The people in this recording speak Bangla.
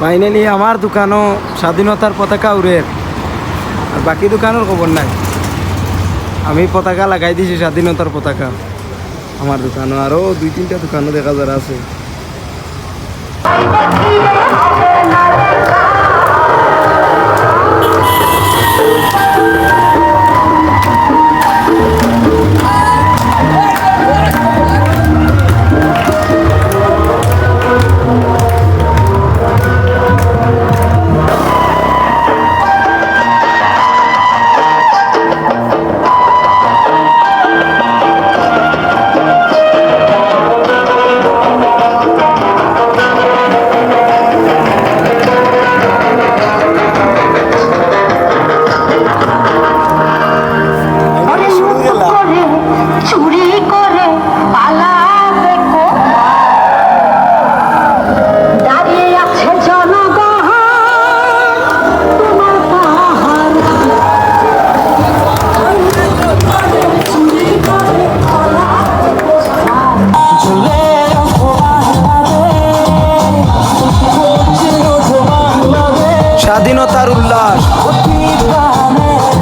ফাইনালি আমার দোকানও স্বাধীনতার পতাকা উড়ে আর বাকি দোকানের খবর নাই। আমি পতাকা লাগাই দিছি স্বাধীনতার পতাকা। আমার দোকানও আরও দুই তিনটা দোকানও দেখা যারা আছে। স্বাধীনতার উল্লাস।